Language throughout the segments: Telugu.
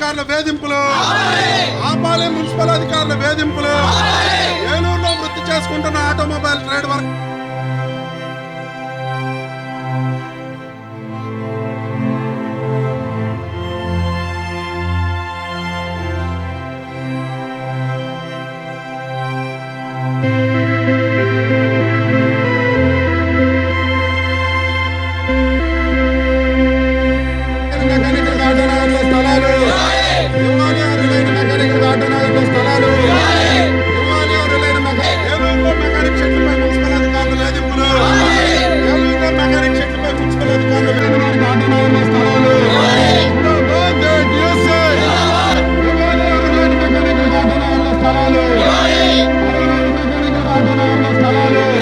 అధికారుల వేధింపులు. ఆపాలి మున్సిపల్ అధికారుల వేధింపులు. ఏలూరులో వృత్తి చేసుకుంటున్న ఆటోమొబైల్ ట్రేడ్ వర్క్. స్థలాలు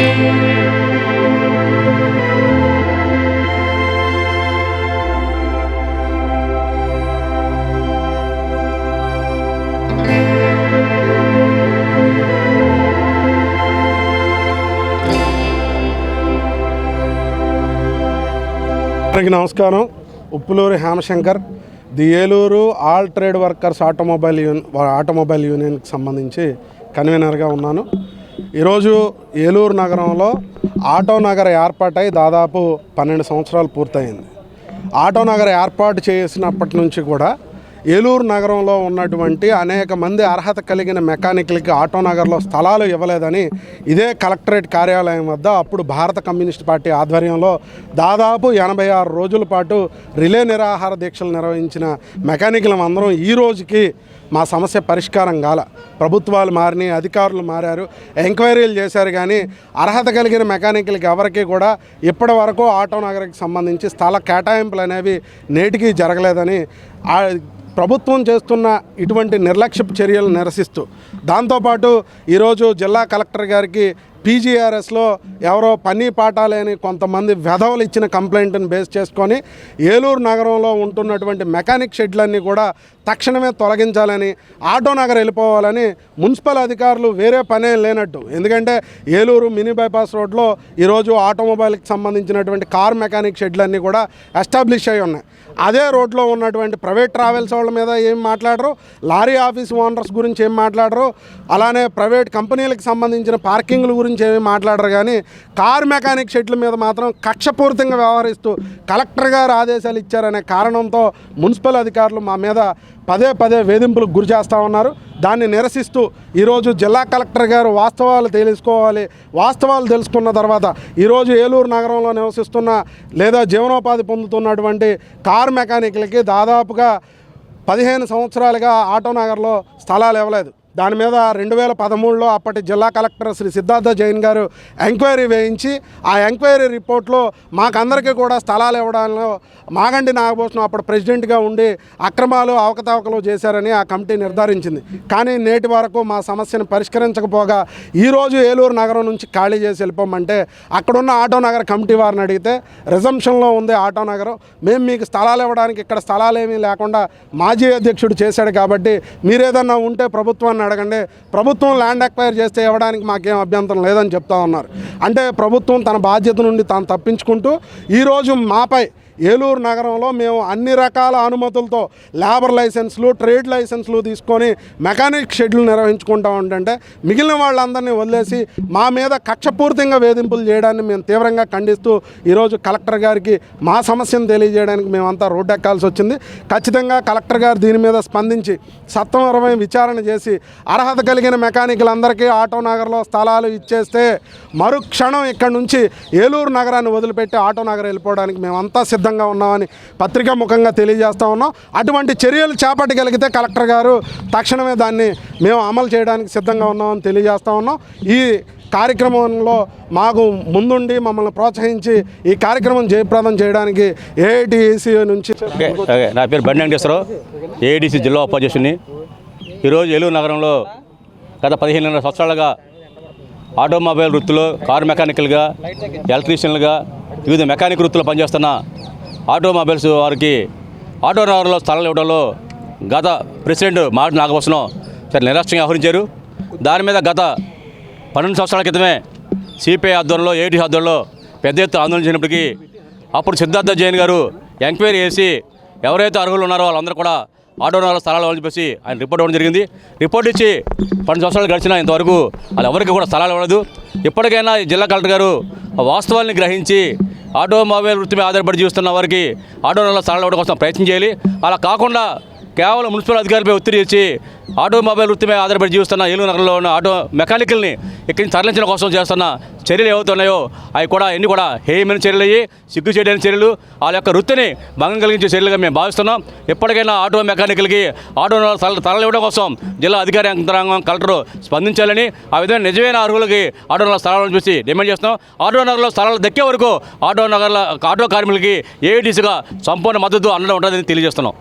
అందరికీ నమస్కారం. Uppuluri Hemashankar the Eluru all trade workers automobile Yoon automobile యూనియన్కి సంబంధించి కన్వీనర్గా ఉన్నాను. ఈరోజు ఏలూరు నగరంలో ఆటో నగర ఏర్పాటై దాదాపు పన్నెండు సంవత్సరాలు పూర్తయింది. ఆటో నగర ఏర్పాటు చేసినప్పటి నుంచి కూడా ఏలూరు నగరంలో ఉన్నటువంటి అనేక మంది అర్హత కలిగిన మెకానిక్లకి ఆటో నగర్లో స్థలాలు ఇవ్వలేదని ఇదే కలెక్టరేట్ కార్యాలయం వద్ద అప్పుడు భారత కమ్యూనిస్ట్ పార్టీ ఆధ్వర్యంలో దాదాపు ఎనభై ఆరు రోజుల పాటు రిలే నిరాహార దీక్షలు నిర్వహించిన మెకానికలం అందరం ఈ రోజుకి మా సమస్య పరిష్కారం కాల. ప్రభుత్వాలు మారినాయి అధికారులు మారారు ఎంక్వైరీలు చేశారు కానీ అర్హత కలిగిన మెకానిక్లకి ఎవరికి కూడా ఇప్పటి వరకు ఆటో నగర్కి సంబంధించి స్థల కేటాయింపులు అనేవి నేటికి జరగలేదని ప్రభుత్వం చేస్తున్న ఇటువంటి నిర్లక్ష్యపు చర్యలు నిరసిస్తూ దాంతోపాటు ఈరోజు జిల్లా కలెక్టర్ గారికి పీజీఆర్ఎస్లో ఎవరో పని పాట లేని కొంతమంది వెధవలు ఇచ్చిన కంప్లైంట్ని బేస్ చేసుకొని ఏలూరు నగరంలో ఉంటున్నటువంటి మెకానిక్ షెడ్లన్నీ కూడా తక్షణమే తొలగించాలని ఆటో నగర్ వెళ్ళిపోవాలని మున్సిపల్ అధికారులు వేరే పనే లేనట్టు. ఎందుకంటే ఏలూరు మినీ బైపాస్ రోడ్లో ఈరోజు ఆటోమొబైల్కి సంబంధించినటువంటి కార్ మెకానిక్ షెడ్లన్నీ కూడా ఎస్టాబ్లిష్ అయి ఉన్నాయి. అదే రోడ్లో ఉన్నటువంటి ప్రైవేట్ ట్రావెల్స్ వాళ్ళ మీద ఏం మాట్లాడరు? లారీ ఆఫీస్ ఓనర్స్ గురించి ఏం మాట్లాడరు? అలానే ప్రైవేట్ కంపెనీలకు సంబంధించిన పార్కింగ్ల గురించి ఏమి మాట్లాడరు కానీ కార్ మెకానిక్ షెడ్ల మీద మాత్రం కక్షపూరితంగా వ్యవహరిస్తూ కలెక్టర్ గారు ఆదేశాలు ఇచ్చారనే కారణంతో మున్సిపల్ అధికారులు మా మీద పదే పదే వేధింపులకు గురి చేస్తూ ఉన్నారు. దాన్ని నిరసిస్తూ ఈరోజు జిల్లా కలెక్టర్ గారు వాస్తవాలు తెలుసుకోవాలి వాస్తవాలు తెలుసుకున్న తర్వాత ఈరోజు ఏలూరు నగరంలో నివసిస్తున్న లేదా జీవనోపాధి పొందుతున్నటువంటి కార్ మెకానిక్లకి దాదాపుగా పదిహేను సంవత్సరాలుగా ఆటో నగర్లో స్థలాలు ఇవ్వలేదు. దాని మీద రెండు వేల పదమూడులో అప్పటి జిల్లా కలెక్టర్ శ్రీ సిద్ధార్థ జైన్ గారు ఎంక్వైరీ వేయించి ఆ ఎంక్వైరీ రిపోర్ట్లో మాకందరికీ కూడా స్థలాలు ఇవ్వడంలో మాగండి నాగభూషణం అప్పుడు ప్రెసిడెంట్గా ఉండి అక్రమాలు అవకతవకలు చేశారని ఆ కమిటీ నిర్ధారించింది. కానీ నేటి వరకు మా సమస్యను పరిష్కరించకపోగా ఈరోజు ఏలూరు నగరం నుంచి ఖాళీ చేసి వెళ్ళిపోమంటే అక్కడున్న ఆటో నగర్ కమిటీ వారిని అడిగితే రిజంప్షన్లో ఉంది ఆటో నగరం మేము మీకు స్థలాలు ఇవ్వడానికి ఇక్కడ స్థలాలు ఏమీ లేకుండా మాజీ అధ్యక్షుడు చేశాడు కాబట్టి మీరేదన్నా ఉంటే ప్రభుత్వాన్ని అడగండి ప్రభుత్వం ల్యాండ్ ఎక్వైర్ చేస్తే ఇవ్వడానికి మాకేం అభ్యంతరం లేదని చెప్తా ఉన్నారు. అంటే ప్రభుత్వం తన బాధ్యత నుండి తాను తప్పించుకుంటూ ఈరోజు మాపై ఏలూరు నగరంలో మేము అన్ని రకాల అనుమతులతో లేబర్ లైసెన్స్లు ట్రేడ్ లైసెన్స్లు తీసుకొని మెకానిక్ షెడ్యూల్ నిర్వహించుకుంటా ఉంటుంటే మిగిలిన వాళ్ళందరినీ వదిలేసి మా మీద కక్షపూర్తిగా వేధింపులు చేయడాన్ని మేము తీవ్రంగా ఖండిస్తూ ఈరోజు కలెక్టర్ గారికి మా సమస్యను తెలియజేయడానికి మేమంతా రోడ్డెక్కాల్సి వచ్చింది. ఖచ్చితంగా కలెక్టర్ గారు దీని మీద స్పందించి సత్వరమైన విచారణ చేసి అర్హత కలిగిన మెకానికులందరికీ ఆటో నగర్లో స్థలాలు ఇచ్చేస్తే మరుక్షణం ఇక్కడ నుంచి ఏలూరు నగరాన్ని వదిలిపెట్టి ఆటో నగర్ వెళ్ళిపోవడానికి మేమంతా సిద్ధంగా ఉన్నామని పత్రికా ముఖంగా తెలియజేస్తా ఉన్నాం. అటువంటి చర్యలు చేపట్టగలిగితే కలెక్టర్ గారు తక్షణమే దాన్ని మేము అమలు చేయడానికి సిద్ధంగా ఉన్నామని తెలియజేస్తా ఉన్నాం. ఈ కార్యక్రమంలో మాకు ముందుండి మమ్మల్ని ప్రోత్సహించి ఈ కార్యక్రమం జయప్రదం చేయడానికి ఏఐటిసి నుంచి నా పేరు బండి వెంకటేశ్వరరావు. ఏఐడిసి జిల్లా ఉపాధ్యక్షుని ఈరోజు ఏలూరు నగరంలో గత పదిహేను సంవత్సరాలుగా ఆటోమొబైల్ వృత్తిలో కారు మెకానికల్గా ఎలక్ట్రీషియన్లుగా వివిధ మెకానిక్ వృత్తులు పనిచేస్తున్న ఆటోమొబైల్స్ వారికి ఆటో నగరంలో స్థలాలు ఇవ్వడంలో గత ప్రెసిడెంట్ మాటి నాగభూషణం చాలా నిరాశంగా ఆహ్వానించారు దాని మీద గత పన్నెండు సంవత్సరాల క్రితమే సిపిఐ ఆధ్వర్యంలో ఏటీ ఆధ్వర్యంలో పెద్ద ఎత్తున ఆందోళన చేసినప్పటికీ అప్పుడు సిద్ధార్థ జైన్ గారు ఎంక్వైరీ చేసి ఎవరైతే అర్హులు ఉన్నారో వాళ్ళందరూ కూడా ఆటో నగర స్థలాలు అని చెప్పేసి ఆయన రిపోర్ట్ ఇవ్వడం జరిగింది. రిపోర్ట్ ఇచ్చి పన్నెండు సంవత్సరాలు గడిచినా ఇంతవరకు వాళ్ళు ఎవరికి కూడా స్థలాలు ఇవ్వలేదు. ఇప్పటికైనా జిల్లా కలెక్టర్ గారు వాస్తవాన్ని వాస్తవాల్ని గ్రహించి ఆటోమొబైల్ వృత్తి మీద ఆధారపడి జీవిస్తున్న వారికి ఆటో నగర స్థలాలు ఇవ్వడం కోసం ప్రయత్నం చేయాలి. అలా కాకుండా కేవలం మున్సిపల్ అధికారులపై ఒత్తిడి ఇచ్చి ఆటోమొబైల్ వృత్తిపై ఆధారపడి జీవిస్తున్న ఏలూరు నగరంలో ఉన్న ఆటో మెకానికల్ని ఇక్కడి నుంచి తరలించడం కోసం చేస్తున్న చర్యలు ఏవవుతున్నాయో అవి కూడా ఎన్ని కూడా హేయమైన చర్యలు అయ్యి సిగ్గు చేయడానికి చర్యలు వాళ్ళ యొక్క వృత్తిని భంగం కలిగించే చర్యలుగా మేము భావిస్తున్నాం. ఎప్పటికైనా ఆటో మెకానికల్కి ఆటో తరలివ్వడం కోసం జిల్లా అధికార యంత్రాంగం కలెక్టర్ స్పందించాలని ఆ విధంగా నిజమైన అర్హులకి ఆటో నగర స్థలాలను చూసి డిమాండ్ చేస్తున్నాం. ఆటో నగర్లో స్థలాలు దక్కే వరకు ఆటో నగర్ల ఆటో కార్మికులకి ఏఐటీసీగా సంపూర్ణ మద్దతు అందడం ఉంటుందని తెలియజేస్తున్నాం.